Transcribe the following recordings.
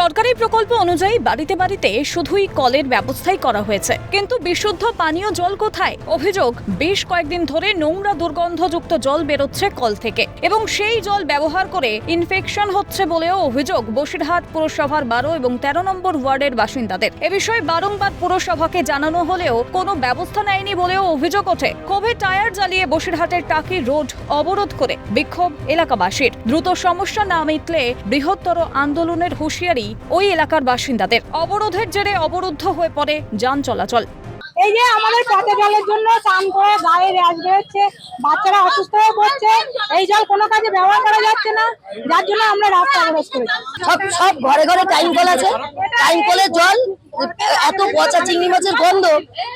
সরকারি প্রকল্প অনুযায়ী বাড়িতে বাড়িতে শুধুই কলের ব্যবস্থাই করা হয়েছে। কিন্তু বিশুদ্ধ পানীয় জল কোথায়? অভিযোগ, বেশ কয়েকদিন ধরে নোংরা দুর্গন্ধযুক্ত জল বেরোচ্ছে কল থেকে এবং সেই জল ব্যবহার করে ইনফেকশন হচ্ছে বলেও অভিযোগ বসিরহাট পুরসভার বারো এবং তেরো নম্বর ওয়ার্ডের বাসিন্দাদের। এ বিষয়ে বারংবার পুরসভাকে জানানো হলেও কোনো ব্যবস্থা নেয়নি বলেও অভিযোগ ওঠে। ক্ষোভে টায়ার জ্বালিয়ে বসিরহাটের টাকি রোড অবরোধ করে বিক্ষোভ এলাকাবাসীর। দ্রুত সমস্যা না মিটলে বৃহত্তর আন্দোলনের হুঁশিয়ারি ওই এলাকার বাসিন্দাদের। অবরোধের জেরে অবরুদ্ধ হয়ে পড়ে যান চলাচল। এই যে আমাদের পথে জলের জন্য চান করে গায়ে র্যাশ বেরোচ্ছে বাচ্চারা অসুস্থ হয়ে পড়ছে এই জল কোনো কাজে ব্যবহার করা যাচ্ছে না যার জন্য আমরা রাস্তা অবরোধ করেছি। সব সব ঘরে ঘরে টাইম কল আছে। টাইম কলের জল এত পচা চিংড়ি মাছের গন্ধ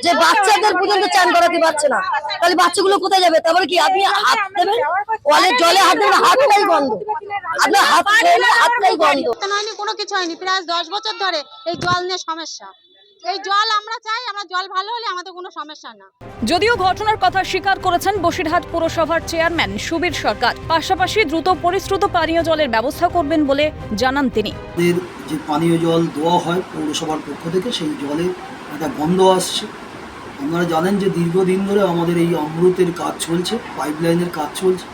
যে বাচ্চাদের পর্যন্ত চান করাতে পারছে না। তাহলে বাচ্চাগুলো কোথায় যাবে? তারপরে কি আপনি হাত দেবেন? ওয়ালের জলে হাত দেবেন হাতটাই গন্ধ। আপনার হাত খেলে হাতটাই গন্ধ। হয়নি কোনো কিছু হয়নি। প্রায় দশ বছর ধরে এই জল নিয়ে সমস্যা। এই জল আমরা চাই আমরা জল ভালো হলে আমাদের কোনো সমস্যা না। যদিও ঘটনার কথা স্বীকার করেছেন বসিরহাট পুরসভার চেয়ারম্যান সুবীর সরকার। পাশাপাশি দ্রুত পরিশ্রুত পানীয় জলের ব্যবস্থা করবেন বলে জানান তিনি। যে পানীয় জল দেওয়া হয় পৌরসভার পক্ষ থেকে, সেই জলে একটা গন্ধ আসছে। আপনারা জানেন যে দীর্ঘদিন ধরে আমাদের এই অমৃতের কাজ চলছে, পাইপলাইনের কাজ চলছে।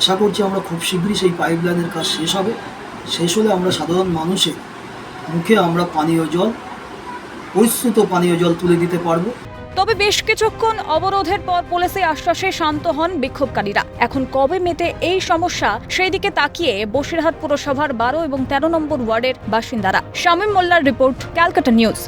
আশা করছি আমরা খুব শীঘ্রই সেই পাইপলাইনের কাজ শেষ হবে। শেষ হলে আমরা সাধারণ মানুষের মুখে আমরা পানীয় জল, পরিশ্রুত পানীয় জল তুলে দিতে পারব। তবে বেশ কিছুক্ষণ অবরোধের পর পুলিশের আশ্বাসে শান্ত হন বিক্ষোভকারীরা। এখন কবে মেটে এই সমস্যা সেই দিকে তাকিয়ে বসিরহাট পুরসভার বারো এবং তেরো নম্বর ওয়ার্ডের বাসিন্দারা। শামীম মোল্লার রিপোর্ট, ক্যালকাটা নিউজ।